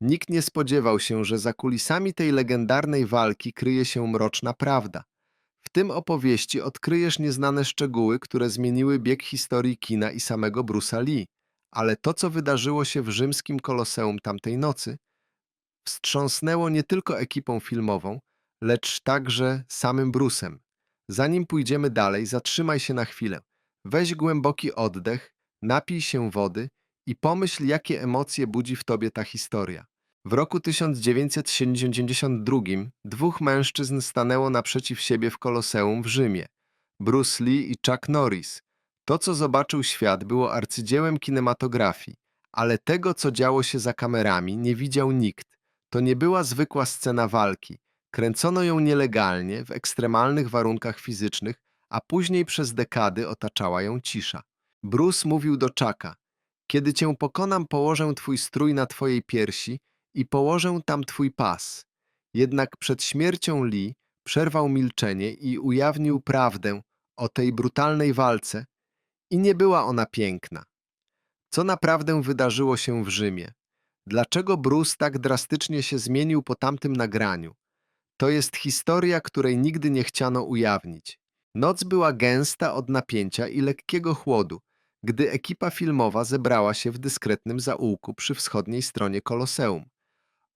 Nikt nie spodziewał się, że za kulisami tej legendarnej walki kryje się mroczna prawda. W tym opowieści odkryjesz nieznane szczegóły, które zmieniły bieg historii kina i samego Bruce'a Lee. Ale to, co wydarzyło się w rzymskim koloseum tamtej nocy, wstrząsnęło nie tylko ekipą filmową, lecz także samym Bruce'em. Zanim pójdziemy dalej, zatrzymaj się na chwilę. Weź głęboki oddech, napij się wody i pomyśl, jakie emocje budzi w tobie ta historia. W roku 1972 dwóch mężczyzn stanęło naprzeciw siebie w Koloseum w Rzymie. Bruce Lee i Chuck Norris. To, co zobaczył świat, było arcydziełem kinematografii, ale tego, co działo się za kamerami, nie widział nikt. To nie była zwykła scena walki. Kręcono ją nielegalnie, w ekstremalnych warunkach fizycznych, a później przez dekady otaczała ją cisza. Bruce mówił do Chucka, kiedy cię pokonam, położę twój strój na twojej piersi i położę tam twój pas. Jednak przed śmiercią Lee przerwał milczenie i ujawnił prawdę o tej brutalnej walce i nie była ona piękna. Co naprawdę wydarzyło się w Rzymie? Dlaczego Bruce tak drastycznie się zmienił po tamtym nagraniu? To jest historia, której nigdy nie chciano ujawnić. Noc była gęsta od napięcia i lekkiego chłodu, gdy ekipa filmowa zebrała się w dyskretnym zaułku przy wschodniej stronie Koloseum.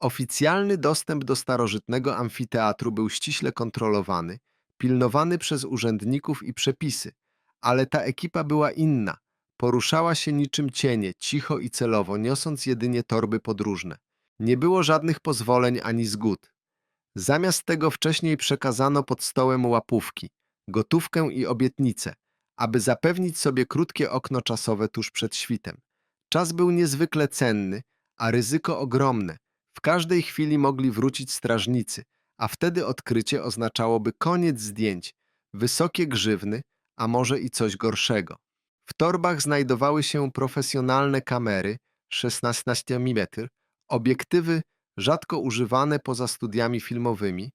Oficjalny dostęp do starożytnego amfiteatru był ściśle kontrolowany, pilnowany przez urzędników i przepisy, ale ta ekipa była inna. Poruszała się niczym cienie, cicho i celowo, niosąc jedynie torby podróżne. Nie było żadnych pozwoleń ani zgód. Zamiast tego wcześniej przekazano pod stołem łapówki, gotówkę i obietnice, aby zapewnić sobie krótkie okno czasowe tuż przed świtem. Czas był niezwykle cenny, a ryzyko ogromne. W każdej chwili mogli wrócić strażnicy, a wtedy odkrycie oznaczałoby koniec zdjęć, wysokie grzywny, a może i coś gorszego. W torbach znajdowały się profesjonalne kamery 16 mm, obiektywy rzadko używane poza studiami filmowymi,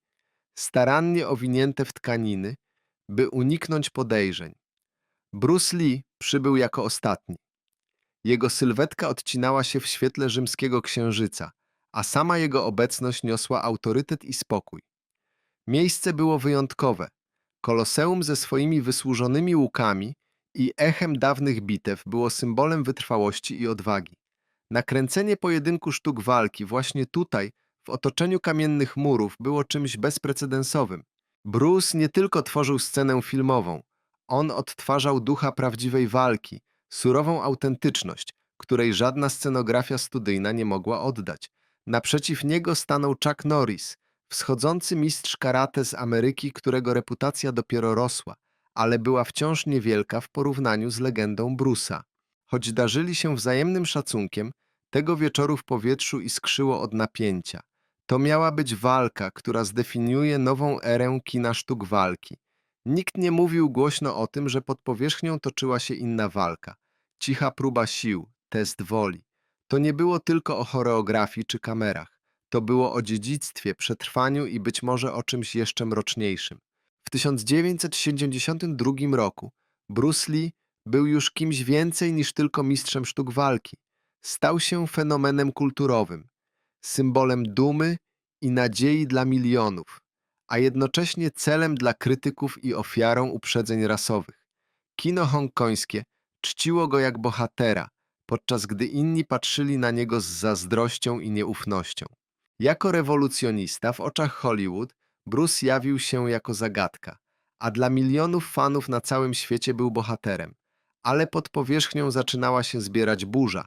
starannie owinięte w tkaniny, by uniknąć podejrzeń. Bruce Lee przybył jako ostatni. Jego sylwetka odcinała się w świetle rzymskiego księżyca, a sama jego obecność niosła autorytet i spokój. Miejsce było wyjątkowe. Koloseum ze swoimi wysłużonymi łukami i echem dawnych bitew było symbolem wytrwałości i odwagi. Nakręcenie pojedynku sztuk walki właśnie tutaj, w otoczeniu kamiennych murów, było czymś bezprecedensowym. Bruce nie tylko tworzył scenę filmową, on odtwarzał ducha prawdziwej walki, surową autentyczność, której żadna scenografia studyjna nie mogła oddać. Naprzeciw niego stanął Chuck Norris, wschodzący mistrz karate z Ameryki, którego reputacja dopiero rosła, ale była wciąż niewielka w porównaniu z legendą Bruce'a. Choć darzyli się wzajemnym szacunkiem, tego wieczoru w powietrzu iskrzyło od napięcia. To miała być walka, która zdefiniuje nową erę kina sztuk walki. Nikt nie mówił głośno o tym, że pod powierzchnią toczyła się inna walka. Cicha próba sił, test woli. To nie było tylko o choreografii czy kamerach. To było o dziedzictwie, przetrwaniu i być może o czymś jeszcze mroczniejszym. W 1972 roku Bruce Lee był już kimś więcej niż tylko mistrzem sztuk walki. Stał się fenomenem kulturowym, symbolem dumy i nadziei dla milionów, a jednocześnie celem dla krytyków i ofiarą uprzedzeń rasowych. Kino hongkońskie czciło go jak bohatera, podczas gdy inni patrzyli na niego z zazdrością i nieufnością. Jako rewolucjonista w oczach Hollywood Bruce jawił się jako zagadka, a dla milionów fanów na całym świecie był bohaterem. Ale pod powierzchnią zaczynała się zbierać burza.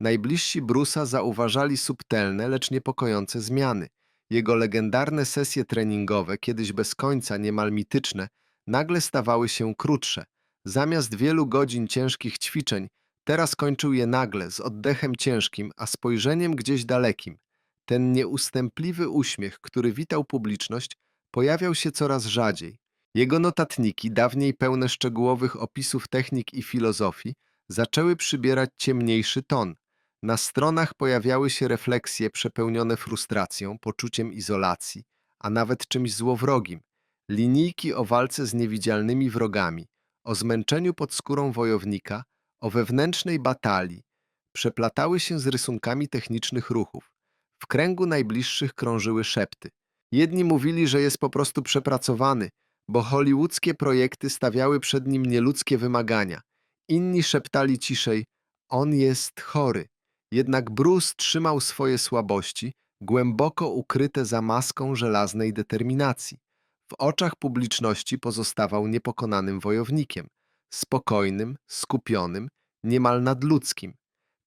Najbliżsi Bruce'a zauważali subtelne, lecz niepokojące zmiany. Jego legendarne sesje treningowe, kiedyś bez końca niemal mityczne, nagle stawały się krótsze. Zamiast wielu godzin ciężkich ćwiczeń, teraz kończył je nagle, z oddechem ciężkim, a spojrzeniem gdzieś dalekim. Ten nieustępliwy uśmiech, który witał publiczność, pojawiał się coraz rzadziej. Jego notatniki, dawniej pełne szczegółowych opisów technik i filozofii, zaczęły przybierać ciemniejszy ton. Na stronach pojawiały się refleksje przepełnione frustracją, poczuciem izolacji, a nawet czymś złowrogim. Linijki o walce z niewidzialnymi wrogami, o zmęczeniu pod skórą wojownika, o wewnętrznej batalii, przeplatały się z rysunkami technicznych ruchów. W kręgu najbliższych krążyły szepty. Jedni mówili, że jest po prostu przepracowany, bo hollywoodzkie projekty stawiały przed nim nieludzkie wymagania. Inni szeptali ciszej, on jest chory. Jednak Bruce trzymał swoje słabości, głęboko ukryte za maską żelaznej determinacji. W oczach publiczności pozostawał niepokonanym wojownikiem, spokojnym, skupionym, niemal nadludzkim.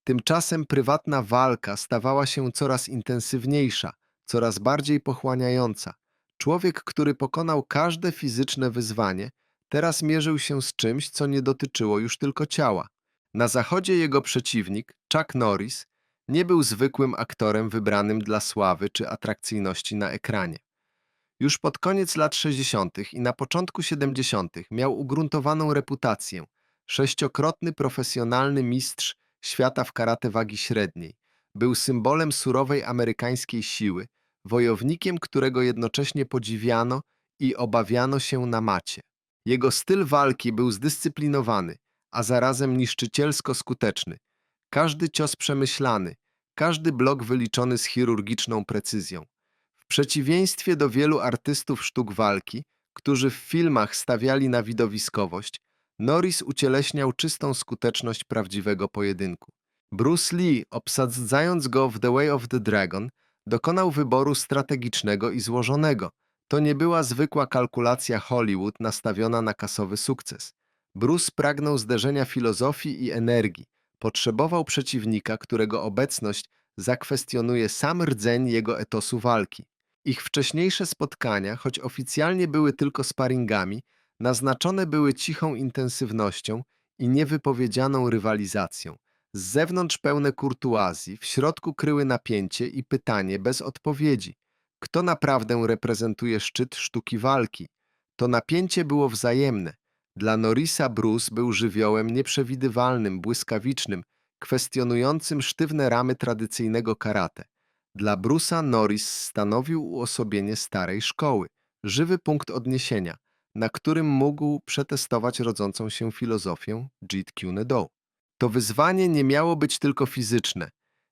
Tymczasem prywatna walka stawała się coraz intensywniejsza, coraz bardziej pochłaniająca. Człowiek, który pokonał każde fizyczne wyzwanie, teraz mierzył się z czymś, co nie dotyczyło już tylko ciała. Na zachodzie jego przeciwnik, Chuck Norris, nie był zwykłym aktorem wybranym dla sławy czy atrakcyjności na ekranie. Już pod koniec lat 60. i na początku 70. miał ugruntowaną reputację. Sześciokrotny profesjonalny mistrz świata w karate wagi średniej. Był symbolem surowej amerykańskiej siły, wojownikiem, którego jednocześnie podziwiano i obawiano się na macie. Jego styl walki był zdyscyplinowany, a zarazem niszczycielsko skuteczny. Każdy cios przemyślany, każdy blok wyliczony z chirurgiczną precyzją. W przeciwieństwie do wielu artystów sztuk walki, którzy w filmach stawiali na widowiskowość, Norris ucieleśniał czystą skuteczność prawdziwego pojedynku. Bruce Lee, obsadzając go w The Way of the Dragon, dokonał wyboru strategicznego i złożonego. To nie była zwykła kalkulacja Hollywood nastawiona na kasowy sukces. Bruce pragnął zderzenia filozofii i energii. Potrzebował przeciwnika, którego obecność zakwestionuje sam rdzeń jego etosu walki. Ich wcześniejsze spotkania, choć oficjalnie były tylko sparingami, naznaczone były cichą intensywnością i niewypowiedzianą rywalizacją. Z zewnątrz pełne kurtuazji, w środku kryły napięcie i pytanie bez odpowiedzi. Kto naprawdę reprezentuje szczyt sztuki walki? To napięcie było wzajemne. Dla Norisa Bruce był żywiołem nieprzewidywalnym, błyskawicznym, kwestionującym sztywne ramy tradycyjnego karate. Dla Bruce'a Norris stanowił uosobienie starej szkoły, żywy punkt odniesienia, na którym mógł przetestować rodzącą się filozofię Jeet Kune Do. To wyzwanie nie miało być tylko fizyczne,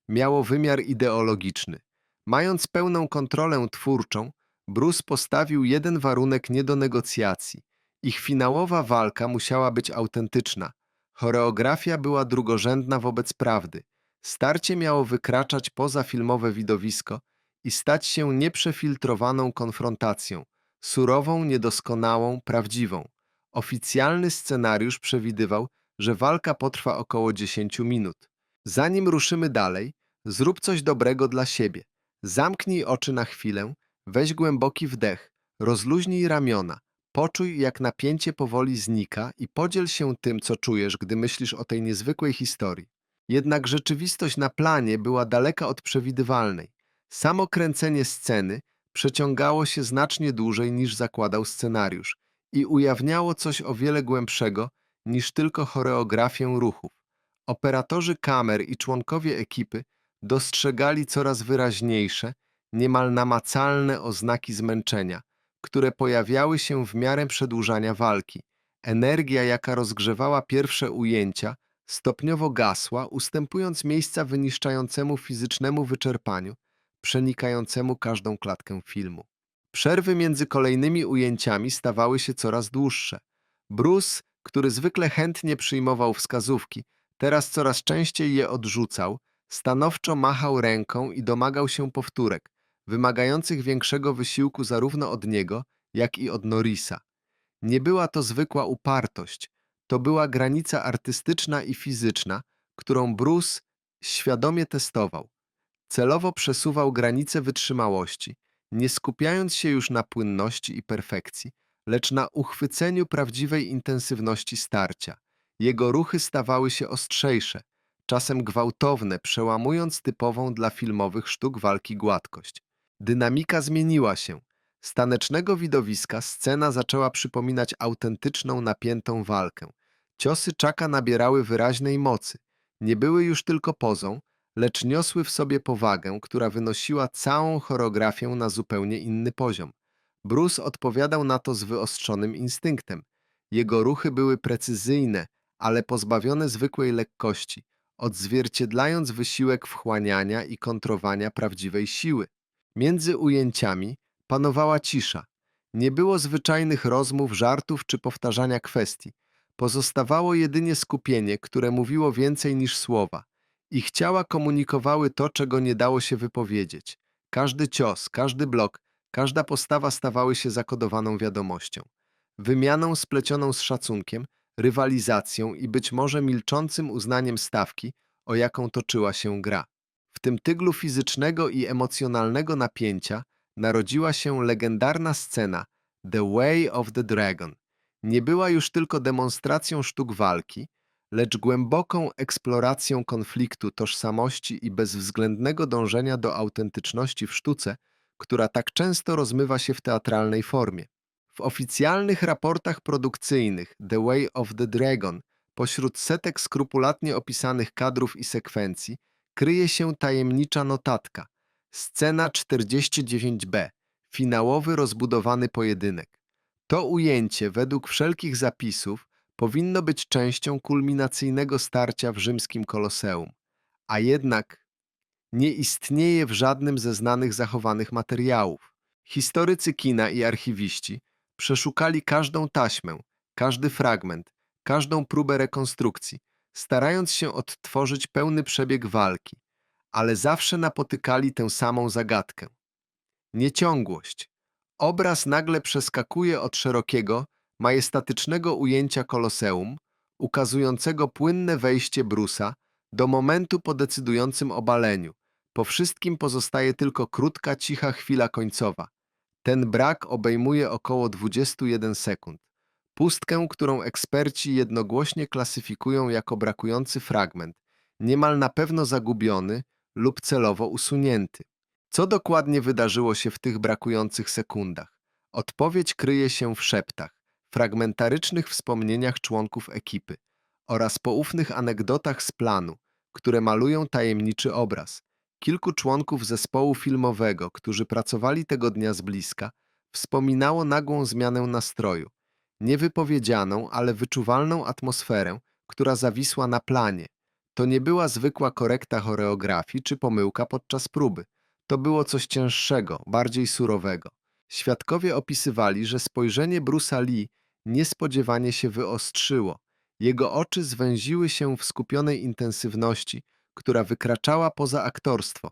miało wymiar ideologiczny. Mając pełną kontrolę twórczą, Bruce postawił jeden warunek nie do negocjacji. Ich finałowa walka musiała być autentyczna. Choreografia była drugorzędna wobec prawdy. Starcie miało wykraczać poza filmowe widowisko i stać się nieprzefiltrowaną konfrontacją, surową, niedoskonałą, prawdziwą. Oficjalny scenariusz przewidywał, że walka potrwa około 10 minut. Zanim ruszymy dalej, zrób coś dobrego dla siebie. Zamknij oczy na chwilę, weź głęboki wdech, rozluźnij ramiona, poczuj jak napięcie powoli znika i podziel się tym, co czujesz, gdy myślisz o tej niezwykłej historii. Jednak rzeczywistość na planie była daleka od przewidywalnej. Samo kręcenie sceny przeciągało się znacznie dłużej niż zakładał scenariusz i ujawniało coś o wiele głębszego niż tylko choreografię ruchów. Operatorzy kamer i członkowie ekipy dostrzegali coraz wyraźniejsze, niemal namacalne oznaki zmęczenia, które pojawiały się w miarę przedłużania walki. Energia, jaka rozgrzewała pierwsze ujęcia, stopniowo gasła, ustępując miejsca wyniszczającemu fizycznemu wyczerpaniu, przenikającemu każdą klatkę filmu. Przerwy między kolejnymi ujęciami stawały się coraz dłuższe. Bruce, który zwykle chętnie przyjmował wskazówki, teraz coraz częściej je odrzucał, stanowczo machał ręką i domagał się powtórek, wymagających większego wysiłku zarówno od niego, jak i od Norrisa. Nie była to zwykła upartość, to była granica artystyczna i fizyczna, którą Bruce świadomie testował. Celowo przesuwał granice wytrzymałości, nie skupiając się już na płynności i perfekcji, lecz na uchwyceniu prawdziwej intensywności starcia. Jego ruchy stawały się ostrzejsze, czasem gwałtowne, przełamując typową dla filmowych sztuk walki gładkość. Dynamika zmieniła się. Z tanecznego widowiska scena zaczęła przypominać autentyczną, napiętą walkę. Ciosy czaka nabierały wyraźnej mocy. Nie były już tylko pozą, lecz niosły w sobie powagę, która wynosiła całą choreografię na zupełnie inny poziom. Bruce odpowiadał na to z wyostrzonym instynktem. Jego ruchy były precyzyjne, ale pozbawione zwykłej lekkości. odzwierciedlając wysiłek wchłaniania i kontrowania prawdziwej siły. Między ujęciami panowała cisza. Nie było zwyczajnych rozmów, żartów czy powtarzania kwestii. Pozostawało jedynie skupienie, które mówiło więcej niż słowa. Ich ciała komunikowały to, czego nie dało się wypowiedzieć. Każdy cios, każdy blok, każda postawa stawały się zakodowaną wiadomością. Wymianą splecioną z szacunkiem, rywalizacją i być może milczącym uznaniem stawki, o jaką toczyła się gra. W tym tyglu fizycznego i emocjonalnego napięcia narodziła się legendarna scena The Way of the Dragon. Nie była już tylko demonstracją sztuk walki, lecz głęboką eksploracją konfliktu, tożsamości i bezwzględnego dążenia do autentyczności w sztuce, która tak często rozmywa się w teatralnej formie. W oficjalnych raportach produkcyjnych The Way of the Dragon, pośród setek skrupulatnie opisanych kadrów i sekwencji, kryje się tajemnicza notatka. Scena 49b. Finałowy rozbudowany pojedynek. To ujęcie, według wszelkich zapisów, powinno być częścią kulminacyjnego starcia w rzymskim koloseum. A jednak nie istnieje w żadnym ze znanych zachowanych materiałów. Historycy kina i archiwiści przeszukali każdą taśmę, każdy fragment, każdą próbę rekonstrukcji, starając się odtworzyć pełny przebieg walki, ale zawsze napotykali tę samą zagadkę. Nieciągłość. Obraz nagle przeskakuje od szerokiego, majestatycznego ujęcia koloseum, ukazującego płynne wejście Brusa, do momentu po decydującym obaleniu. Po wszystkim pozostaje tylko krótka, cicha chwila końcowa. Ten brak obejmuje około 21 sekund. Pustkę, którą eksperci jednogłośnie klasyfikują jako brakujący fragment, niemal na pewno zagubiony lub celowo usunięty. Co dokładnie wydarzyło się w tych brakujących sekundach? Odpowiedź kryje się w szeptach, fragmentarycznych wspomnieniach członków ekipy oraz poufnych anegdotach z planu, które malują tajemniczy obraz. Kilku członków zespołu filmowego, którzy pracowali tego dnia z bliska, wspominało nagłą zmianę nastroju, niewypowiedzianą, ale wyczuwalną atmosferę, która zawisła na planie. To nie była zwykła korekta choreografii czy pomyłka podczas próby. To było coś cięższego, bardziej surowego. Świadkowie opisywali, że spojrzenie Bruce'a Lee niespodziewanie się wyostrzyło. Jego oczy zwęziły się w skupionej intensywności, która wykraczała poza aktorstwo.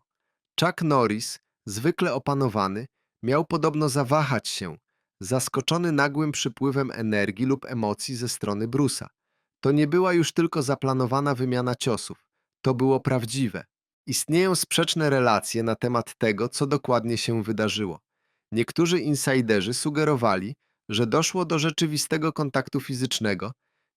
Chuck Norris, zwykle opanowany, miał podobno zawahać się, zaskoczony nagłym przypływem energii lub emocji ze strony Brusa. To nie była już tylko zaplanowana wymiana ciosów, to było prawdziwe. Istnieją sprzeczne relacje na temat tego, co dokładnie się wydarzyło. Niektórzy insajderzy sugerowali, że doszło do rzeczywistego kontaktu fizycznego,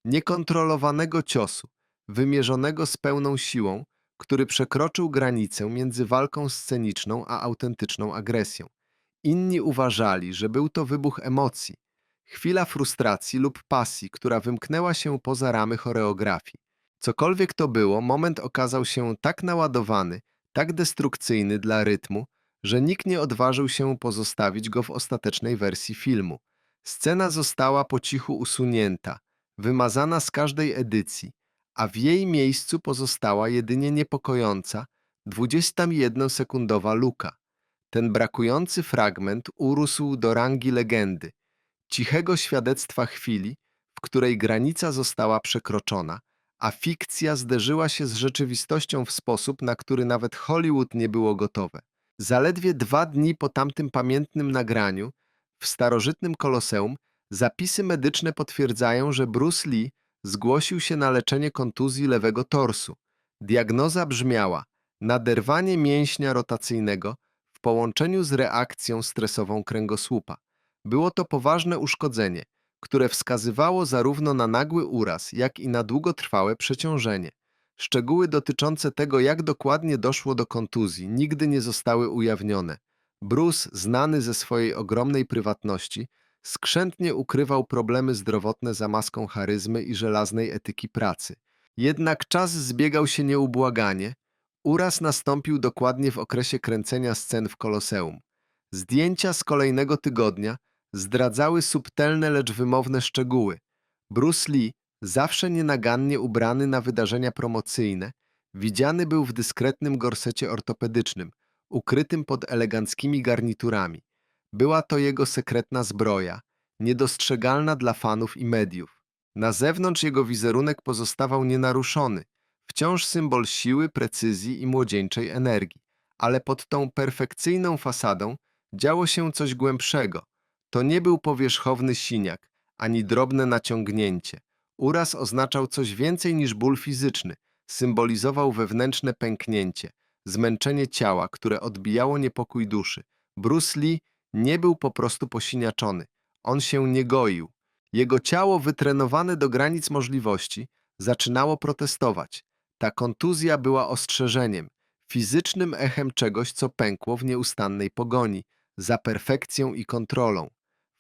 niekontrolowanego ciosu, wymierzonego z pełną siłą, który przekroczył granicę między walką sceniczną a autentyczną agresją. Inni uważali, że był to wybuch emocji, chwila frustracji lub pasji, która wymknęła się poza ramy choreografii. Cokolwiek to było, moment okazał się tak naładowany, tak destrukcyjny dla rytmu, że nikt nie odważył się pozostawić go w ostatecznej wersji filmu. Scena została po cichu usunięta, wymazana z każdej edycji, a w jej miejscu pozostała jedynie niepokojąca 21-sekundowa luka. Ten brakujący fragment urósł do rangi legendy, cichego świadectwa chwili, w której granica została przekroczona, a fikcja zderzyła się z rzeczywistością w sposób, na który nawet Hollywood nie było gotowe. Zaledwie dwa dni po tamtym pamiętnym nagraniu, w starożytnym koloseum, zapisy medyczne potwierdzają, że Bruce Lee zgłosił się na leczenie kontuzji lewego torsu. Diagnoza brzmiała naderwanie mięśnia rotacyjnego w połączeniu z reakcją stresową kręgosłupa. Było to poważne uszkodzenie, które wskazywało zarówno na nagły uraz, jak i na długotrwałe przeciążenie. Szczegóły dotyczące tego, jak dokładnie doszło do kontuzji, nigdy nie zostały ujawnione. Bruce, znany ze swojej ogromnej prywatności, skrzętnie ukrywał problemy zdrowotne za maską charyzmy i żelaznej etyki pracy. Jednak czas zbiegał się nieubłaganie. Uraz nastąpił dokładnie w okresie kręcenia scen w Koloseum. Zdjęcia z kolejnego tygodnia zdradzały subtelne, lecz wymowne szczegóły. Bruce Lee, zawsze nienagannie ubrany na wydarzenia promocyjne, Widziany był w dyskretnym gorsecie ortopedycznym, ukrytym pod eleganckimi garniturami. Była to jego sekretna zbroja, niedostrzegalna dla fanów i mediów. Na zewnątrz jego wizerunek pozostawał nienaruszony, wciąż symbol siły, precyzji i młodzieńczej energii. Ale pod tą perfekcyjną fasadą działo się coś głębszego. To nie był powierzchowny siniak, ani drobne naciągnięcie. Uraz oznaczał coś więcej niż ból fizyczny. Symbolizował wewnętrzne pęknięcie, zmęczenie ciała, które odbijało niepokój duszy. Bruce Lee nie był po prostu posiniaczony. On się nie goił. Jego ciało, wytrenowane do granic możliwości, zaczynało protestować. Ta kontuzja była ostrzeżeniem, fizycznym echem czegoś, co pękło w nieustannej pogoni, za perfekcją i kontrolą.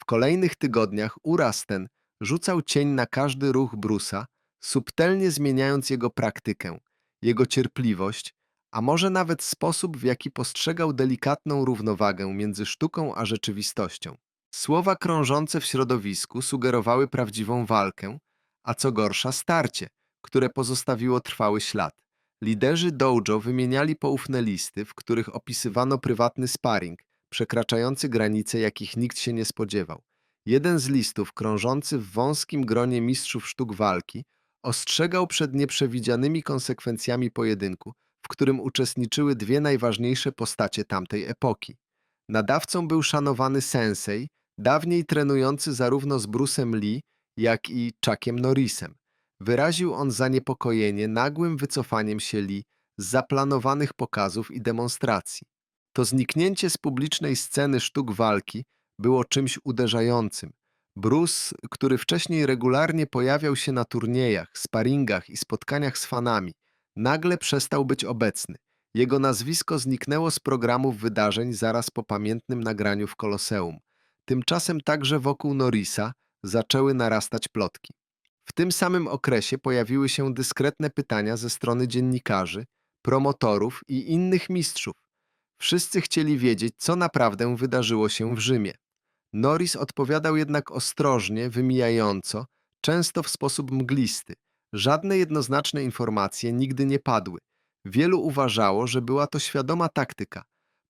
W kolejnych tygodniach uraz ten rzucał cień na każdy ruch Brusa, subtelnie zmieniając jego praktykę, jego cierpliwość, a może nawet sposób, w jaki postrzegał delikatną równowagę między sztuką a rzeczywistością. Słowa krążące w środowisku sugerowały prawdziwą walkę, a co gorsza starcie, które pozostawiło trwały ślad. Liderzy dojo wymieniali poufne listy, w których opisywano prywatny sparring, przekraczający granice, jakich nikt się nie spodziewał. Jeden z listów, krążący w wąskim gronie mistrzów sztuk walki, ostrzegał przed nieprzewidzianymi konsekwencjami pojedynku, w którym uczestniczyły dwie najważniejsze postacie tamtej epoki. Nadawcą był szanowany sensei, dawniej trenujący zarówno z Bruce'em Lee, jak i Chuckiem Norrisem. Wyraził on zaniepokojenie nagłym wycofaniem się Lee z zaplanowanych pokazów i demonstracji. To zniknięcie z publicznej sceny sztuk walki było czymś uderzającym. Bruce, który wcześniej regularnie pojawiał się na turniejach, sparingach i spotkaniach z fanami, nagle przestał być obecny. Jego nazwisko zniknęło z programów wydarzeń zaraz po pamiętnym nagraniu w Koloseum. Tymczasem także wokół Norrisa zaczęły narastać plotki. W tym samym okresie pojawiły się dyskretne pytania ze strony dziennikarzy, promotorów i innych mistrzów. Wszyscy chcieli wiedzieć, co naprawdę wydarzyło się w Rzymie. Norris odpowiadał jednak ostrożnie, wymijająco, często w sposób mglisty. Żadne jednoznaczne informacje nigdy nie padły. Wielu uważało, że była to świadoma taktyka,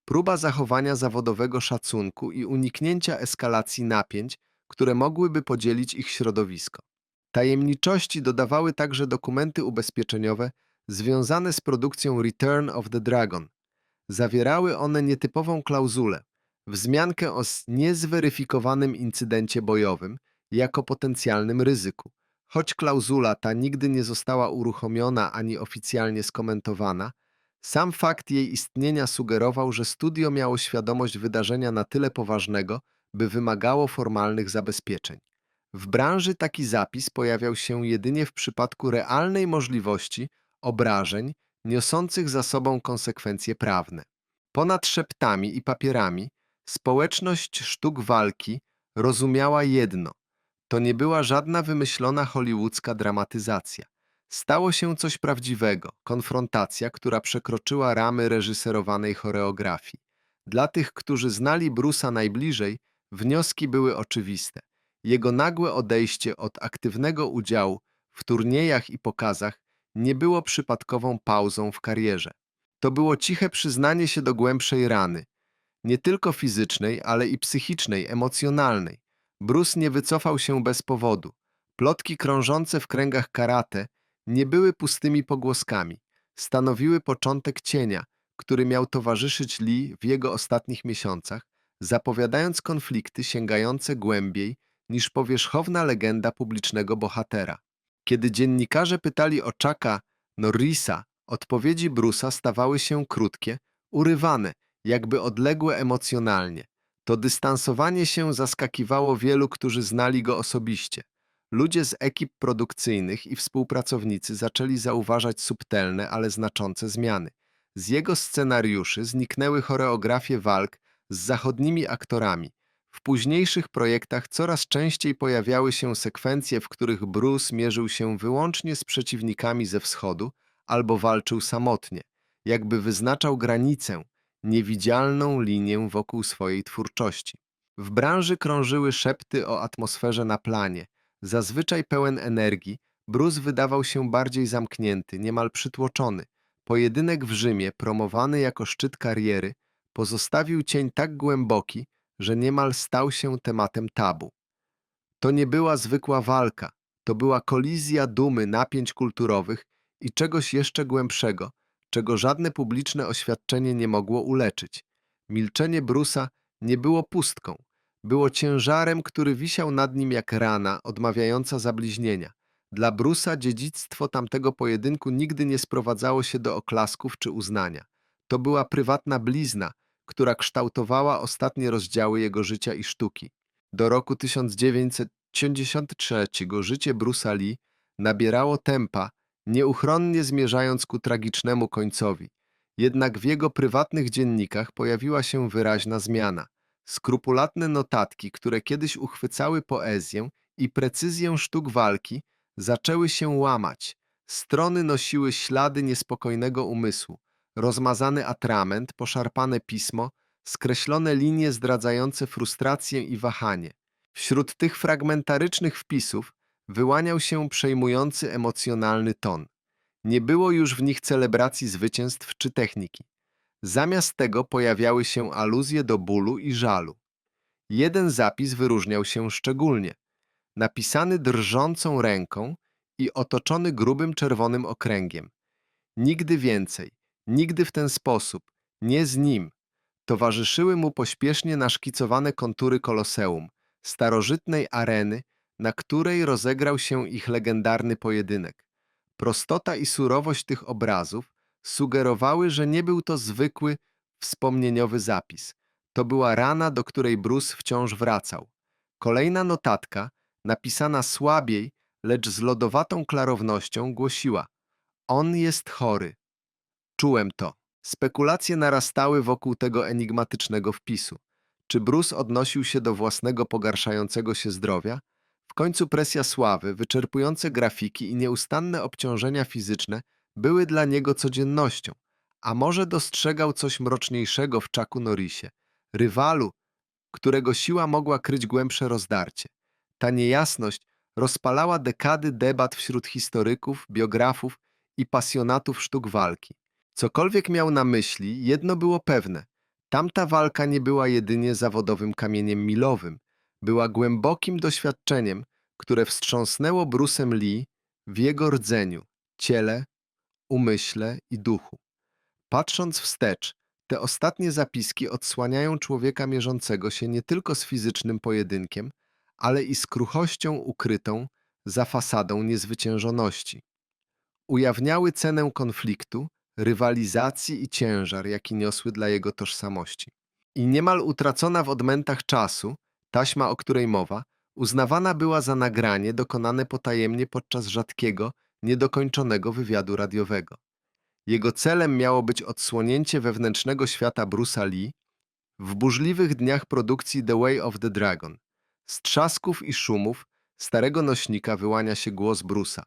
próba zachowania zawodowego szacunku i uniknięcia eskalacji napięć, które mogłyby podzielić ich środowisko. Tajemniczości dodawały także dokumenty ubezpieczeniowe związane z produkcją Return of the Dragon. Zawierały one nietypową klauzulę, wzmiankę o niezweryfikowanym incydencie bojowym jako potencjalnym ryzyku. Choć klauzula ta nigdy nie została uruchomiona ani oficjalnie skomentowana, sam fakt jej istnienia sugerował, że studio miało świadomość wydarzenia na tyle poważnego, by wymagało formalnych zabezpieczeń. W branży taki zapis pojawiał się jedynie w przypadku realnej możliwości obrażeń niosących za sobą konsekwencje prawne. Ponad szeptami i papierami społeczność sztuk walki rozumiała jedno – to nie była żadna wymyślona hollywoodzka dramatyzacja. Stało się coś prawdziwego, konfrontacja, która przekroczyła ramy reżyserowanej choreografii. Dla tych, którzy znali Brusa najbliżej, wnioski były oczywiste. Jego nagłe odejście od aktywnego udziału w turniejach i pokazach nie było przypadkową pauzą w karierze. To było ciche przyznanie się do głębszej rany, nie tylko fizycznej, ale i psychicznej, emocjonalnej. Bruce nie wycofał się bez powodu. Plotki krążące w kręgach karate nie były pustymi pogłoskami. Stanowiły początek cienia, który miał towarzyszyć Lee w jego ostatnich miesiącach, zapowiadając konflikty sięgające głębiej niż powierzchowna legenda publicznego bohatera. Kiedy dziennikarze pytali o Chucka Norrisa, odpowiedzi Bruce'a stawały się krótkie, urywane, jakby odległe emocjonalnie. To dystansowanie się zaskakiwało wielu, którzy znali go osobiście. Ludzie z ekip produkcyjnych i współpracownicy zaczęli zauważać subtelne, ale znaczące zmiany. Z jego scenariuszy zniknęły choreografie walk z zachodnimi aktorami. Późniejszych projektach coraz częściej pojawiały się sekwencje, w których Bruce mierzył się wyłącznie z przeciwnikami ze wschodu albo walczył samotnie, jakby wyznaczał granicę, niewidzialną linię wokół swojej twórczości. W branży krążyły szepty o atmosferze na planie. Zazwyczaj pełen energii, Bruce wydawał się bardziej zamknięty, niemal przytłoczony. Pojedynek w Rzymie, promowany jako szczyt kariery, pozostawił cień tak głęboki, że niemal stał się tematem tabu. To nie była zwykła walka, to była kolizja dumy, napięć kulturowych i czegoś jeszcze głębszego, czego żadne publiczne oświadczenie nie mogło uleczyć. Milczenie Brusa nie było pustką, było ciężarem, który wisiał nad nim jak rana odmawiająca zabliźnienia. Dla Brusa dziedzictwo tamtego pojedynku nigdy nie sprowadzało się do oklasków czy uznania. To była prywatna blizna, która kształtowała ostatnie rozdziały jego życia i sztuki. Do roku 1953 życie Brusa Lee nabierało tempa, nieuchronnie zmierzając ku tragicznemu końcowi. Jednak w jego prywatnych dziennikach pojawiła się wyraźna zmiana. Skrupulatne notatki, które kiedyś uchwycały poezję i precyzję sztuk walki, zaczęły się łamać. Strony nosiły ślady niespokojnego umysłu, rozmazany atrament, poszarpane pismo, skreślone linie zdradzające frustrację i wahanie. Wśród tych fragmentarycznych wpisów wyłaniał się przejmujący emocjonalny ton. Nie było już w nich celebracji zwycięstw czy techniki. Zamiast tego pojawiały się aluzje do bólu i żalu. Jeden zapis wyróżniał się szczególnie. Napisany drżącą ręką i otoczony grubym czerwonym okręgiem. Nigdy więcej, nigdy w ten sposób, nie z nim. Towarzyszyły mu pośpiesznie naszkicowane kontury koloseum, starożytnej areny, na której rozegrał się ich legendarny pojedynek. Prostota i surowość tych obrazów sugerowały, że nie był to zwykły, wspomnieniowy zapis. To była rana, do której Bruce wciąż wracał. Kolejna notatka, napisana słabiej, lecz z lodowatą klarownością, głosiła: On jest chory. Czułem to. Spekulacje narastały wokół tego enigmatycznego wpisu. Czy Bruce odnosił się do własnego pogarszającego się zdrowia? W końcu presja sławy, wyczerpujące grafiki i nieustanne obciążenia fizyczne były dla niego codziennością. A może dostrzegał coś mroczniejszego w Chucku Norrisie, rywalu, którego siła mogła kryć głębsze rozdarcie. Ta niejasność rozpalała dekady debat wśród historyków, biografów i pasjonatów sztuk walki. Cokolwiek miał na myśli, jedno było pewne. Tamta walka nie była jedynie zawodowym kamieniem milowym. Była głębokim doświadczeniem, które wstrząsnęło Brusem Lee w jego rdzeniu, ciele, umyśle i duchu. Patrząc wstecz, te ostatnie zapiski odsłaniają człowieka mierzącego się nie tylko z fizycznym pojedynkiem, ale i z kruchością ukrytą za fasadą niezwyciężoności. Ujawniały cenę konfliktu, rywalizacji i ciężar, jaki niosły dla jego tożsamości. I niemal utracona w odmętach czasu, taśma, o której mowa, uznawana była za nagranie dokonane potajemnie podczas rzadkiego, niedokończonego wywiadu radiowego. Jego celem miało być odsłonięcie wewnętrznego świata Bruce'a Lee w burzliwych dniach produkcji The Way of the Dragon. Z trzasków i szumów starego nośnika wyłania się głos Bruce'a.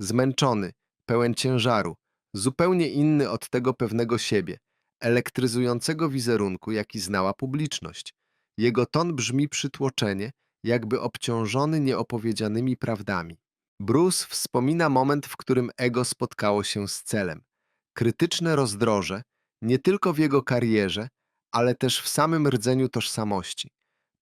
Zmęczony, pełen ciężaru, zupełnie inny od tego pewnego siebie, elektryzującego wizerunku, jaki znała publiczność. Jego ton brzmi przytłoczenie, jakby obciążony nieopowiedzianymi prawdami. Bruce wspomina moment, w którym ego spotkało się z celem. Krytyczne rozdroże, nie tylko w jego karierze, ale też w samym rdzeniu tożsamości.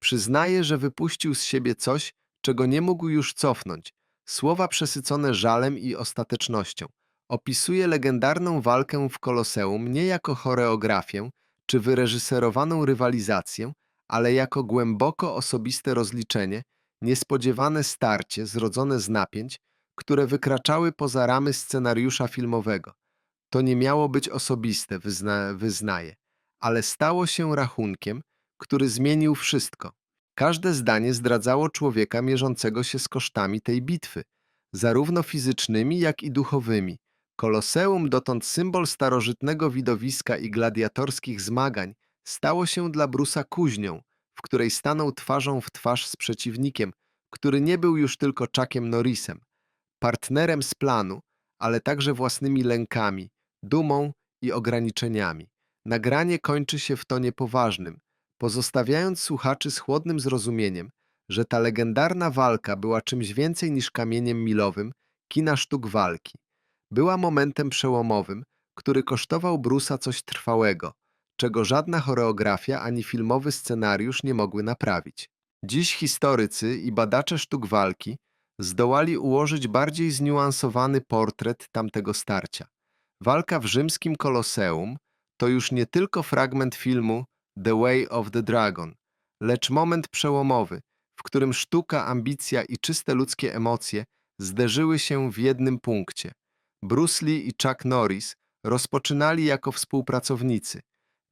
Przyznaje, że wypuścił z siebie coś, czego nie mógł już cofnąć. Słowa przesycone żalem i ostatecznością. Opisuje legendarną walkę w Koloseum nie jako choreografię czy wyreżyserowaną rywalizację, ale jako głęboko osobiste rozliczenie, niespodziewane starcie zrodzone z napięć, które wykraczały poza ramy scenariusza filmowego. To nie miało być osobiste, wyzna, wyznaje, ale stało się rachunkiem, który zmienił wszystko. Każde zdanie zdradzało człowieka mierzącego się z kosztami tej bitwy, zarówno fizycznymi, jak i duchowymi. Koloseum, dotąd symbol starożytnego widowiska i gladiatorskich zmagań, stało się dla Brusa kuźnią, w której stanął twarzą w twarz z przeciwnikiem, który nie był już tylko Chuckiem Norrisem, partnerem z planu, ale także własnymi lękami, dumą i ograniczeniami. Nagranie kończy się w tonie poważnym, pozostawiając słuchaczy z chłodnym zrozumieniem, że ta legendarna walka była czymś więcej niż kamieniem milowym kina sztuk walki. Była momentem przełomowym, który kosztował Bruce'a coś trwałego, czego żadna choreografia ani filmowy scenariusz nie mogły naprawić. Dziś historycy i badacze sztuk walki zdołali ułożyć bardziej zniuansowany portret tamtego starcia. Walka w rzymskim koloseum to już nie tylko fragment filmu The Way of the Dragon, lecz moment przełomowy, w którym sztuka, ambicja i czyste ludzkie emocje zderzyły się w jednym punkcie. Bruce Lee i Chuck Norris rozpoczynali jako współpracownicy,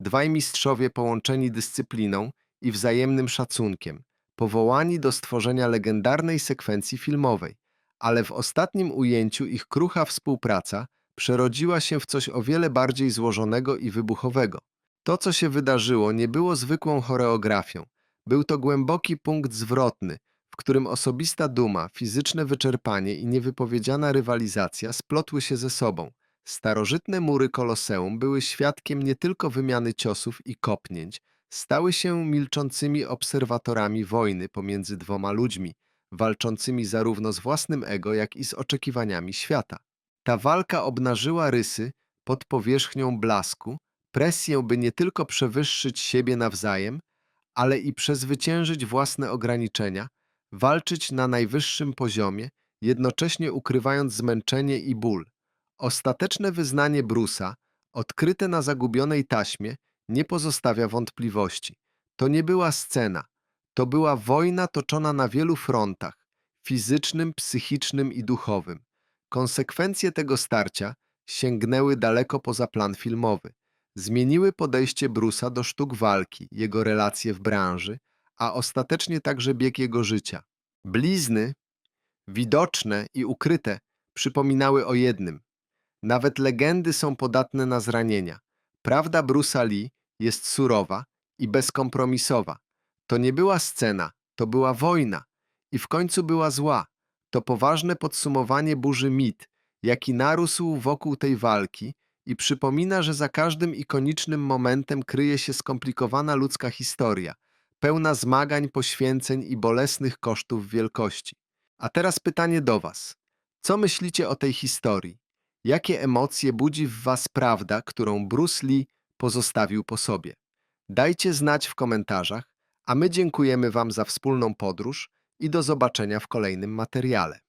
dwaj mistrzowie połączeni dyscypliną i wzajemnym szacunkiem, powołani do stworzenia legendarnej sekwencji filmowej, ale w ostatnim ujęciu ich krucha współpraca przerodziła się w coś o wiele bardziej złożonego i wybuchowego. To, co się wydarzyło, nie było zwykłą choreografią. Był to głęboki punkt zwrotny, którym osobista duma, fizyczne wyczerpanie i niewypowiedziana rywalizacja splotły się ze sobą. Starożytne mury koloseum były świadkiem nie tylko wymiany ciosów i kopnięć, stały się milczącymi obserwatorami wojny pomiędzy dwoma ludźmi, walczącymi zarówno z własnym ego, jak i z oczekiwaniami świata. Ta walka obnażyła rysy pod powierzchnią blasku, presję, by nie tylko przewyższyć siebie nawzajem, ale i przezwyciężyć własne ograniczenia, walczyć na najwyższym poziomie, jednocześnie ukrywając zmęczenie i ból. Ostateczne wyznanie Brusa, odkryte na zagubionej taśmie, nie pozostawia wątpliwości. To nie była scena, to była wojna toczona na wielu frontach fizycznym, psychicznym i duchowym. Konsekwencje tego starcia sięgnęły daleko poza plan filmowy. Zmieniły podejście Brusa do sztuk walki, jego relacje w branży, a ostatecznie także bieg jego życia. Blizny, widoczne i ukryte, przypominały o jednym. Nawet legendy są podatne na zranienia. Prawda Brusa Lee jest surowa i bezkompromisowa. To nie była scena, to była wojna i w końcu była zła. To poważne podsumowanie burzy mit, jaki narósł wokół tej walki i przypomina, że za każdym ikonicznym momentem kryje się skomplikowana ludzka historia, pełna zmagań, poświęceń i bolesnych kosztów wielkości. A teraz pytanie do Was. Co myślicie o tej historii? Jakie emocje budzi w Was prawda, którą Bruce Lee pozostawił po sobie? Dajcie znać w komentarzach, a my dziękujemy Wam za wspólną podróż i do zobaczenia w kolejnym materiale.